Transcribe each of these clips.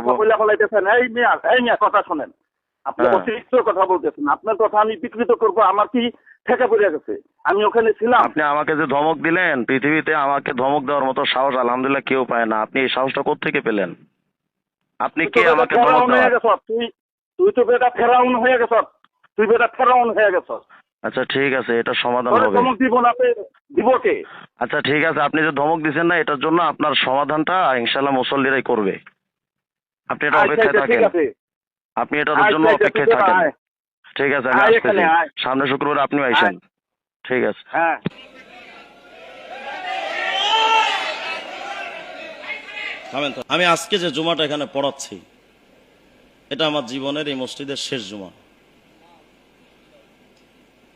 কথা বলে ফলাইতেছেন এই মিয়া এই মিয়া কথা শোনেন। আপনি হ্যাঁ। অতিরিক্ত কথা বলতেছেন। আপনার কথা আমি বিকৃত করব আমার কি ঠেকা পড়ে গেছে? আমি ওখানে ছিলাম। আপনি আমাকে যে ধমক দিলেন পৃথিবীতে আমাকে ধমক দেওয়ার মতো সাহস আলহামদুলিল্লাহ কেউ পায় না। আপনি এই সাহসটা কোত্থেকে পেলেন? আপনি কে আমাকে ধমক তুই তুই তো বেটা ফেরাউন হয়ে গেছ। তুই বেটা ফেরাউন হয়ে গেছ। আচ্ছা ঠিক আছে এটা সমাধান হবে। ধমক দিব না দিব কে? আচ্ছা ঠিক আছে আপনি যে ধমক দিচ্ছেন না এটার জন্য আপনার সমাধানটা ইনশাল্লাহ মুসল্লিরাই করবে। আপনি এটা আচ্ছা অপেক্ষায় আচ্ছা, থাকেন। আপনি এটার আচ্ছা, জন্য আচ্ছা, অপেক্ষায় থাকেন। ঠিক আছে আমি আসতেছি। সামনে শুক্রবার আপনিও আইসেন। ঠিক আছে। হ্যাঁ। আমি আজকে যে জুমাটা এখানে পড়াচ্ছি এটা আমার জীবনের এই মসজিদের শেষ জুমা।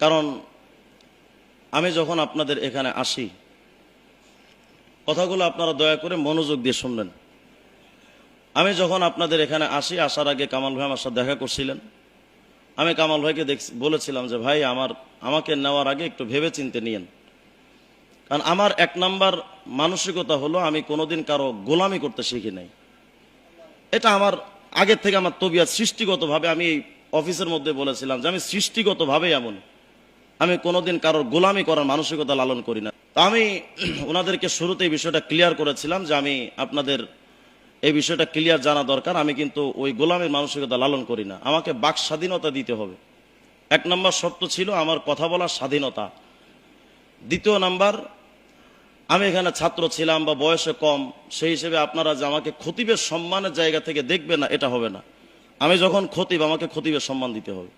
কারণ আমি যখন আপনাদের এখানে আসি কথাগুলো আপনারা দয়া করে মনোযোগ দিয়ে শুনবেন। আমি যখন আপনাদের এখানে আসি, আসার আগে কামাল ভাই আমার সাথে দেখা করছিলেন। আমি কামাল ভাইকে দেখ বলেছিলাম যে, ভাই, আমার, আমাকে নেওয়ার আগে একটু ভেবে চিনতে নিয়েন। কারণ আমার এক নাম্বার মানসিকতা হলো, আমি কোনোদিন কারও গোলামি করতে শিখি নাই। এটা আমার আগের থেকে আমার তবিয়াত। সৃষ্টিগতভাবে আমি এই অফিসের মধ্যে বলেছিলাম যে, আমি সৃষ্টিগতভাবে এমন। আমি কোনোদিন কারোর গোলামি করার মানসিকতা লালন করি না। তা আমি ওনাদেরকে শুরুতে এই বিষয়টা ক্লিয়ার করেছিলাম যে, আমি আপনাদের এই বিষয়টা ক্লিয়ার জানা দরকার। আমি কিন্তু ওই গোলামের মানসিকতা লালন করি না। আমাকে বাক স্বাধীনতা দিতে হবে। এক নম্বর শর্ত ছিল আমার কথা বলার স্বাধীনতা। দ্বিতীয় নাম্বার, আমি এখানে ছাত্র ছিলাম বা বয়সে কম, সেই হিসেবে আপনারা যে আমাকে খতিবের সম্মানের জায়গা থেকে দেখবে না, এটা হবে না। আমি যখন খতিব, আমাকে খতিবের সম্মান দিতে হবে।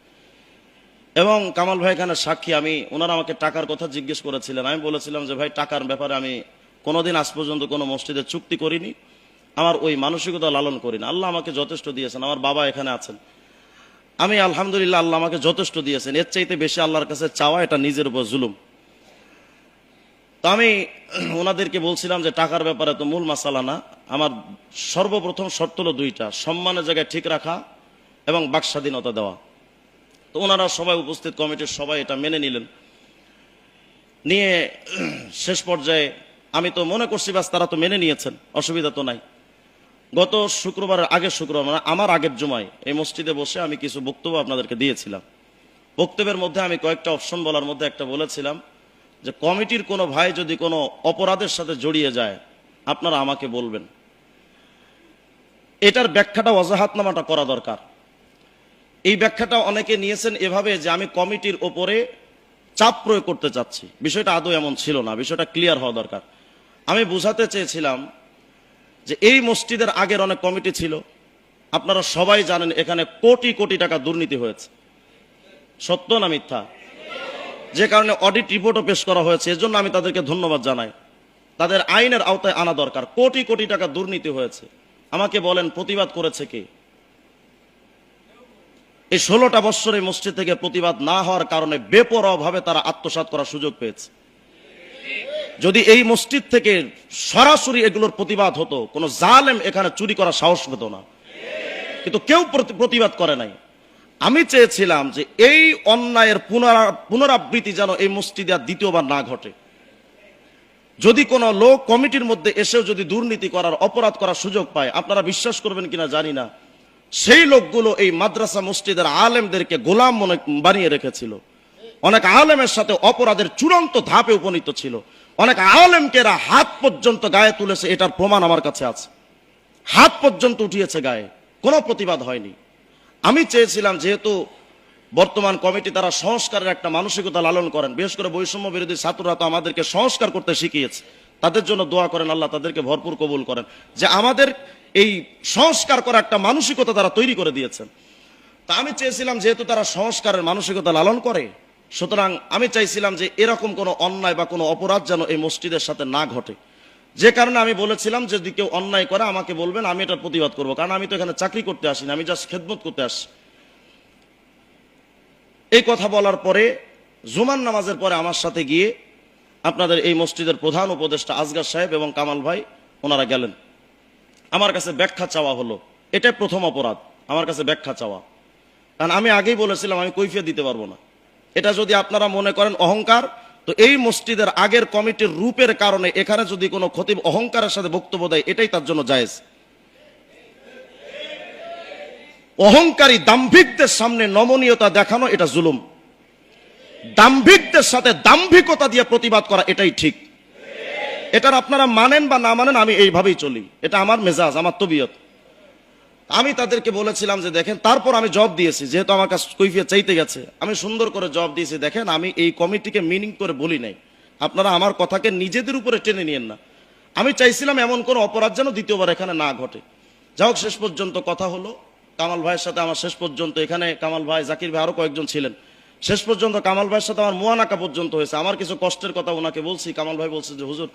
এবং কামাল ভাই এখানে সাক্ষী, আমি, ওনারা আমাকে টাকার কথা জিজ্ঞেস করেছিলেন। আমি বলেছিলাম যে, ভাই, টাকার ব্যাপারে আমি কোনোদিন আজ পর্যন্ত কোনো মসজিদে চুক্তি করিনি। আমার ওই মানসিকতা লালন করি না। আল্লাহ আমাকে যথেষ্ট দিয়েছেন, আমার বাবা এখানে আছেন। আমি আলহামদুলিল্লাহ আল্লাহ আমাকে যথেষ্ট দিয়েছেন। এর চাইতে বেশি আল্লাহর কাছে চাওয়া এটা নিজের উপর জুলুম। তো আমি ওনাদেরকে বলছিলাম যে টাকার ব্যাপারে তো মূল মাসালা না। আমার সর্বপ্রথম শর্ত হলো দুইটা, সম্মানের জায়গায় ঠিক রাখা এবং বাক স্বাধীনতা দেওয়া। তো ওনারা সবাই উপস্থিত, কমিটির সবাই এটা মেনে নিলেন। নিয়ে শেষ পর্যায়ে আমি তো মনে করছি, বাস তারা তো মেনে নিয়েছেন, অসুবিধা তো নাই। গত শুক্রবারের আগের শুক্রবার মানে আমার আগের জমায় এই মসজিদে বসে আমি কিছু বক্তব্য আপনাদেরকে দিয়েছিলাম। বক্তব্যের মধ্যে আমি কয়েকটা অপশন বলার মধ্যে একটা বলেছিলাম যে, কমিটির কোনো ভাই যদি কোনো অপরাধের সাথে জড়িয়ে যায়, আপনারা আমাকে বলবেন। এটার ব্যাখ্যাটা অজাহাতনামাটা করা দরকার। এই ব্যাখ্যাটা অনেকে নিয়েছেন এভাবে যে, আমি কমিটির ওপরে চাপ প্রয়োগ করতে চাচ্ছি। বিষয়টা আদৌ এমন ছিল না, বিষয়টা ক্লিয়ার হওয়া দরকার। আমি বোঝাতে চেয়েছিলাম যে এই মসজিদের আগের অনেক কমিটি ছিল, আপনারা সবাই জানেন এখানে কোটি কোটি টাকা দুর্নীতি হয়েছে। সত্য না মিথ্যা? যে কারণে অডিট রিপোর্টও পেশ করা হয়েছে, এজন্য আমি তাদেরকে ধন্যবাদ জানাই। তাদের আইনের আওতায় আনা দরকার। কোটি কোটি টাকা দুর্নীতি হয়েছে। আমাকে বলেন, প্রতিবাদ করেছে কে? এই ষোলোটা বৎসরে মসজিদ থেকে প্রতিবাদ না হওয়ার কারণে বেপরভাবে তারা আত্মসাৎ করার সুযোগ পেয়েছে। যদি এই মসজিদ থেকে সরাসরি এগুলোর প্রতিবাদ হতো, কোনো জালেম এখানে চুরি করার সাহস পেত না। কিন্তু কেউ প্রতি- প্রতিবাদ করে নাই। আমি চেয়েছিলাম যে এই অন্যায়ের পুনরাবৃত্তি যেন এই মসজিদে আর দ্বিতীয়বার না ঘটে। যদি কোনো লোক কমিটির মধ্যে এসেও যদি দুর্নীতি করার, অপরাধ করার সুযোগ পায়, আপনারা বিশ্বাস করবেন কিনা জানি না। সেই লোকগুলো এই মাদ্রাসা মসজিদের আলেমদেরকে গোলাম মনে বানিয়ে রেখেছিল। অনেক আলেমের সাথে অপরাধের চূড়ান্ত ধাপে উপনীত ছিল। অনেক আলেমকে এরা হাত পর্যন্ত গায়ে তুলেছে, এটার প্রমাণ আমার কাছে আছে। হাত পর্যন্ত উঠিয়েছে গায়ে, কোনো প্রতিবাদ হয়নি। আমি চেয়েছিলাম, যেহেতু বর্তমান কমিটি তারা সংস্কারের একটা মানসিকতা লালন করেন, বিশেষ করে বৈষম্য বিরোধী ছাত্ররা তো আমাদেরকে সংস্কার করতে শিখিয়েছে, তাদের জন্য দোয়া করেন, আল্লাহ তাদেরকে ভরপুর কবুল করেন। যে আমাদের এই সংস্কার করা একটা মানসিকতা তারা তৈরি করে দিয়েছেন। তা আমি চেয়েছিলাম, যেহেতু তারা সংস্কারের মানসিকতা লালন করে সুতরাং আমি চাইছিলাম যে এরকম কোনো অন্যায় বা কোনো অপরাধ যেন এই মসজিদের সাথে না ঘটে। যে কারণে আমি বলেছিলাম যদি কেউ অন্যায় করে, আমাকে বলবেন, আমি এটার প্রতিবাদ করব। কারণ আমি তো এখানে চাকরি করতে আসিনি আমি জাস্ট খেদমত করতে আসি। এই কথা বলার পরে জুমান নামাজের পরে আমার সাথে গিয়ে আপনাদের এই মসজিদের প্রধান উপদেষ্টা আজগার সাহেব এবং কামাল ভাই, ওনারা গেলেন। আমার কাছে ব্যাখ্যা চাওয়া হলো। এটাই প্রথম অপরাধ, আমার কাছে ব্যাখ্যা চাওয়া। কারণ আমি আগেই বলেছিলাম, আমি কৈফিয়া দিতে পারব না। এটা যদি আপনারা মনে করেন অহংকার, তো এই মসজিদের আগের কমিটির রূপের কারণে এখানে যদি কোনো খতিব অহংকারের সাথে বক্তব্য দেয়, এটাই তার জন্য জায়েজ। অহংকারী দাম্ভিকদের সামনে নমনীয়তা দেখানো, এটা জুলুম। দাম্ভিকদের সাথে দাম্ভিকতা দিয়ে প্রতিবাদ করা, এটাই ঠিক। এটার আপনারা মানেন বা না মানেন, আমি এইভাবেই চলি। এটা আমার মেজাজ, আমার তবিয়ত। আমি তাদেরকে বলেছিলাম যে দেখেন, তারপর আমি জব দিয়েছি, যেহেতু আমার কাছে কৈফিয়ত চাইতে গেছে। আমি সুন্দর করে জব দিয়েছি, দেখেন, আমি এই কমিটিকে মিনিং করে বলি নাই। আপনারা আমার কথাকে নিজেদের উপরে টেনে নিয়েন না। আমি চাইছিলাম এমন কোনো অপরাধ যেন দ্বিতীয়বার এখানে না ঘটে। যাই হোক, শেষ পর্যন্ত কথা হলো। কামাল ভাইয়ের সাথে আমার শেষ পর্যন্ত, এখানে কামাল ভাই, জাকির ভাই আরও কয়েকজন ছিলেন। শেষ পর্যন্ত কামাল ভাইয়ের সাথে আমার মুয়ানাকা পর্যন্ত হয়েছে। আমার কিছু কষ্টের কথা ওনাকে বলছি। কামাল ভাই বলছে যে, হুজুর,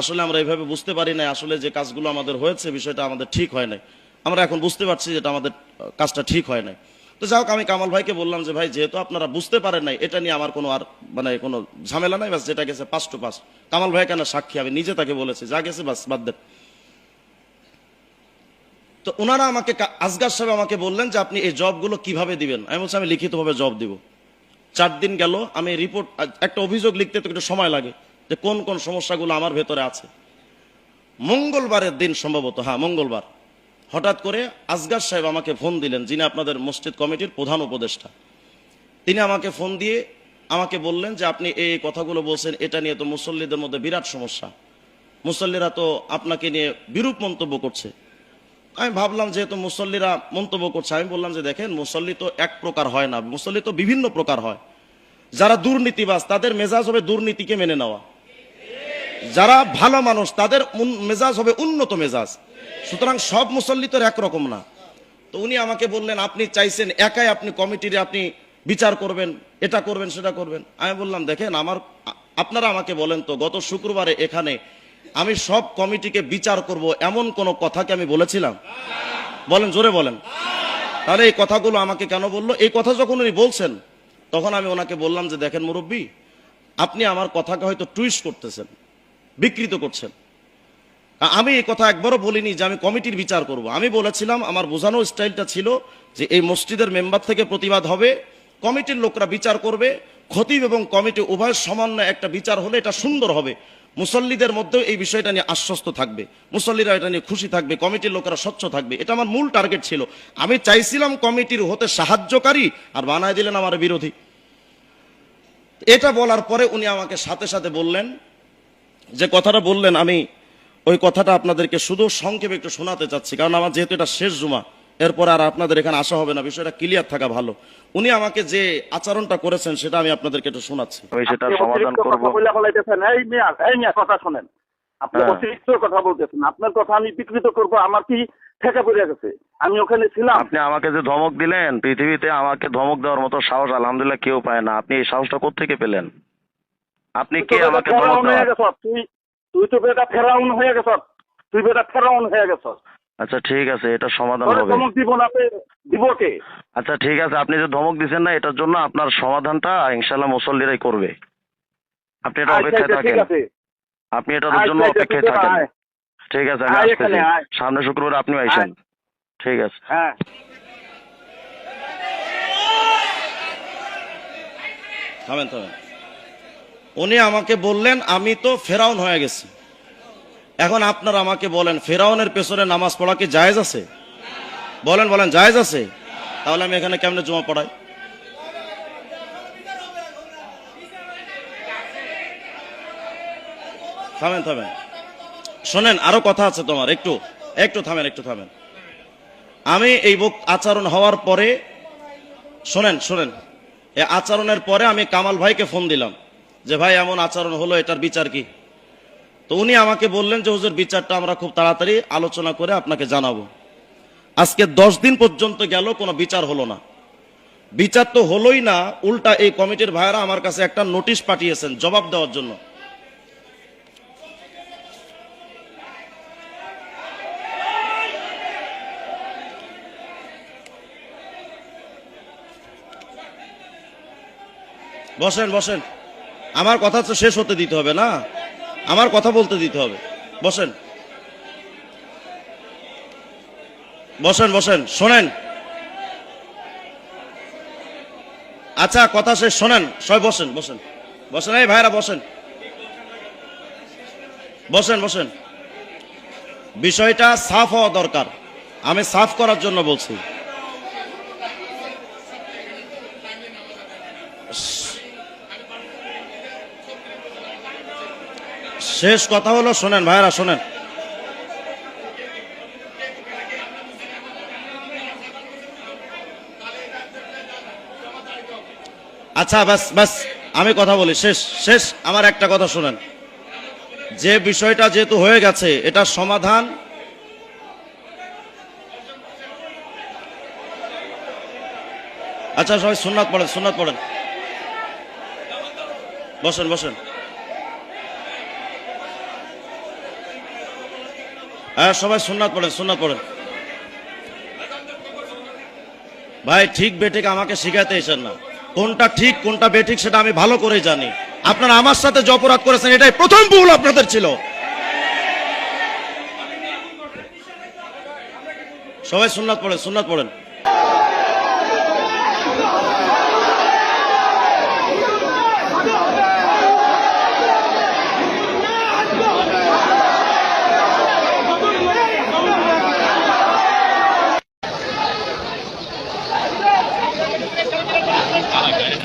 আসলে আমরা এইভাবে বুঝতে পারি না আসলে যে কাজগুলো আমাদের হয়েছে, বিষয়টা আমাদের ঠিক হয় নাই। আমরা এখন বুঝতে পারছি যেটা আমাদের কাজটা ঠিক হয় নাই। তো যাই হোক, আমি কামাল ভাইকে বললাম যে, ভাই, যেহেতু আপনারা বুঝতে পারেন নাই, এটা নিয়ে আমার কোনো আর মানে কোনো ঝামেলা নাই বাস যেটা গেছে পাস টু পাস কামাল ভাই কেন সাক্ষী? আমি নিজে তাকে বলেছি, যা গেছে বাস বাদ দেন। তো ওনারা আমাকে আজগার সাহেব আমাকে বললেন যে, আপনি এই জবগুলো কীভাবে দিবেন? আমি বলছি, আমি লিখিতভাবে জব দিব। চার দিন গেল, আমি রিপোর্ট একটা অভিযোগ লিখতে তো একটু সময় লাগে, যে কোন কোন সমস্যাগুলো আমার ভেতরে আছে। মঙ্গলবারের দিন সম্ভবত হ্যাঁ মঙ্গলবার। হঠাৎ করে আজগার সাহেব আমাকে ফোন দিলেন, যিনি আপনাদের মসজিদ কমিটির প্রধান উপদেষ্টা। তিনি আমাকে ফোন দিয়ে আমাকে বললেন যে আপনি এই কথাগুলো বলছেন, এটা নিয়ে তো মুসল্লিদের মধ্যে বিরাট সমস্যা। মুসল্লিরা তো আপনাকে নিয়ে বিরূপ মন্তব্য করছে। আমি ভাবলাম, যেহেতু মুসল্লিরা মন্তব্য করছে, আমি বললাম যে দেখেন, মুসল্লি তো এক প্রকার হয় না, মুসল্লি তো বিভিন্ন প্রকার হয়। যারা দুর্নীতিবাজ, তাদের মেজাজ হবে দুর্নীতিকে মেনে নেওয়া। যারা ভালো মানুষ, তাদের মেজাজ হবে উন্নত মেজাজ। সুতরাং সব মুসল্লি তো একরকম না। তো উনি আমাকে বললেন, আপনি চাইছেন একাই আপনি কমিটির আপনি বিচার করবেন, এটা করবেন, সেটা করবেন। আমি বললাম, দেখেন, আমার আপনারা আমাকে বলেন তো, গত শুক্রবারে এখানে আমি সব কমিটিকে বিচার করব, এমন কোন কথাকে আমি বলেছিলাম? বলেন, জোরে বলেন। তাহলে এই কথাগুলো আমাকে কেন বলল? এই কথা যখন উনি বলছেন, তখন আমি ওনাকে বললাম যে, দেখেন মুরব্বী, আপনি আমার কথাকে হয়তো টুইস্ট করতেছেন। বিকৃত করছেন। আমি এই কথা একবারও বলিনি যে আমি কমিটির বিচার করব। আমি বলেছিলাম, আমার বোঝানো স্টাইলটা ছিল যে এই মসজিদের মেম্বার থেকে প্রতিবাদ হবে, কমিটির লোকরা বিচার করবে, খতিব এবং কমিটি উভয় সমন্বয় একটা বিচার হলে এটা সুন্দর হবে। মুসল্লিদের মধ্যেও এই বিষয়টা নিয়ে আশ্বস্ত থাকবে, মুসল্লিরা এটা নিয়ে খুশি থাকবে, কমিটির লোকেরা স্বচ্ছ থাকবে। এটা আমার মূল টার্গেট ছিল। আমি চাইছিলাম কমিটির হতে সাহায্যকারী আর বানায় দিলেন আমার বিরোধী। এটা বলার পরে উনি আমাকে সাথে সাথে বললেন যে কথাটা বললেন আমি ওই কথাটা আপনাদেরকে শুধু সংক্ষেপে একটু শোনাতে চাচ্ছি কারণ আমার যেহেতু এটা শেষ জুমা এরপর আর আপনাদের এখানে আসা হবে না বিষয়টা ক্লিয়ার থাকা ভালো। উনি আমাকে যে আচরণটা করেছেন সেটা আমি আপনাদেরকে একটু শোনাচ্ছি। আমি সেটা সমাধান করব। এই মিয়া এই মিয়া কথা শোনেন। আপনি হ্যাঁ। অতিরিক্ত কথা বলতেছেন। আপনার কথা আমি বিকৃত করব আমার কি ঠেকা পড়ে গেছে? আমি ওখানে ছিলাম। আপনি আমাকে যে ধমক দিলেন পৃথিবীতে আমাকে ধমক দেওয়ার মতো সাহস আলহামদুলিল্লাহ কেউ পায় না। আপনি এই সাহসটা কোত্থেকে পেলেন? আপনি কে আমাকে তুই তুই তো বেটা ফেরাউন হয়ে গেছ তুই বেটা ফেরাউন হয়ে গেছ আচ্ছা ঠিক আছে এটা সমাধান হবে। ধমক দিব না দিব কে? আচ্ছা ঠিক আছে আপনি যে ধমক দিচ্ছেন না এটার জন্য আপনার সমাধানটা ইনশাল্লাহ মুসল্লিরাই করবে। আপনি এটা অপেক্ষায় আচ্ছা, থাকেন। আপনি এটার জন্য অপেক্ষায় থাকেন। ঠিক আছে আমি আসতেছি। সামনে শুক্রবার আপনি আইসেন। ঠিক আছে। হ্যাঁ। থামেন থামেন। উনি আমাকে বললেন, আমি তো ফেরাউন হয়ে গেছি। এখন আপনারা আমাকে বলেন, ফেরাউনের পেছনে নামাজ পড়া কি জায়েজ আছে? বলেন বলেন, জায়েজ আছে। তাহলে আমি এখানে কেমনে জমা পড়াই? থামেন থামেন। শোনেন, আরও কথা আছে তোমার, একটু একটু থামেন একটু থামেন। আমি এই বক- আচরণ হওয়ার পরে, শোনেন শোনেন। এই আচরণের পরে আমি কামাল ভাইকে ফোন দিলাম। যে ভাই, এমন আচরণ হলো, এটার বিচার কি? তো উনি আমাকে বললেন যে, হুজুর, বিচারটা আমরা খুব তাড়াতাড়ি আলোচনা করে আপনাকে জানাব। আজকে দশ দিন পর্যন্ত গেল, কোনো বিচার হলো না। বিচার তো হলোই না, উল্টা এই কমিটির ভাইরা আমার কাছে একটা নোটিশ পাঠিয়েছেন, জবাব দেওয়ার জন্য। বসেন বসেন। আমার কথা তো শেষ হতে দিতে হবে না। আমার কথা বলতে দিতে হবে। বসেন। বসেন বসেন, শোনেন। আচ্ছা কথা শেষ, শোনেন, সবাই বসেন বসেন। বসেন, এই ভাইরা বসেন। বসেন বসেন। বিষয়টা সাফ হওয়া দরকার। আমি সাফ করার জন্য বলছি। শেষ কথা হলো, শোনেন ভাইরা শোনেন। আচ্ছা বাস বাস আমি কথা বলি, শেষ শেষ, আমার একটা কথা শুনেন। যে বিষয়টা যেহেতু হয়ে গেছে এটার সমাধান আচ্ছা সবাই সুন্নাত পড়েন সুন্নাত পড়েন। বসেন বসেন। হ্যাঁ সবাই সুন্নাত পড়েন সুন্নাত পড়েন। ভাই, ঠিক বেঠিক আমাকে শিখাতে এসেন না। কোনটা ঠিক, কোনটা বেঠিক সেটা আমি ভালো করে জানি। আপনারা আমার সাথে যে অপরাধ করেছেন, এটাই প্রথম ভুল আপনাদের ছিল। সবাই সুন্নাত পড়েন সুন্নাত পড়েন।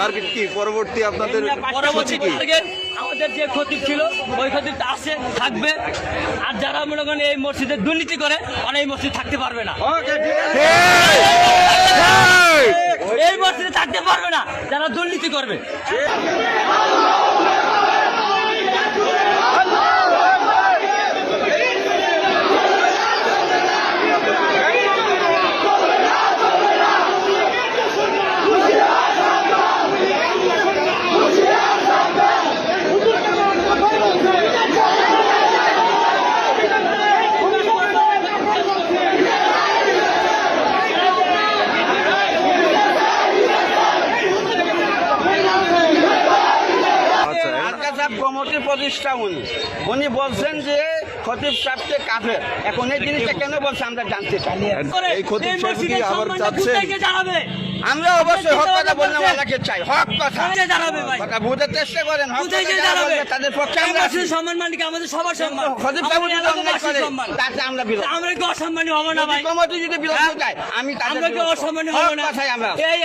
টার্গেট কি? পরবর্তী আপনাদের পরবর্তী টার্গেট আমাদের যে ক্ষতি ছিল ওই ক্ষতিটা আছে থাকবে। আর যারা মনে করেন এই মসজিদে দুর্নীতি করে আর এই মসজিদ থাকতে পারবে না। এই মসজিদে থাকতে পারবে না যারা দুর্নীতি করবে আচ্ছা আজকা সাহেব কমিটির প্রতিষ্ঠা উনি বলছেন যে খতিব সাহেবকে কাফের। এখন এই জিনিসটা কেন বলছে আমরা জানতে চাই। এই খতিব সাহেব কি আবার জানাবে আমরা অবশ্যই হক কথা বললাম ওনাকে চাই। হক কথা। জানাবে ভাই? কথা বুঝতে চেষ্টা করেন হক কথা জানাবে তাদের পক্ষে আমরা আছি। সম্মান মানে কি? আমাদের সবার সম্মান। খতিব সাহেব যদি অন্যায় করে সম্মান। তাতে আমরা বিরোধ আমরা কি অসম্মানী হব না ভাই? কমিটি যদি বিরোধ যায় আমি তাদের আমরা কি অসম্মানী হব না? কথাই আমরা। এই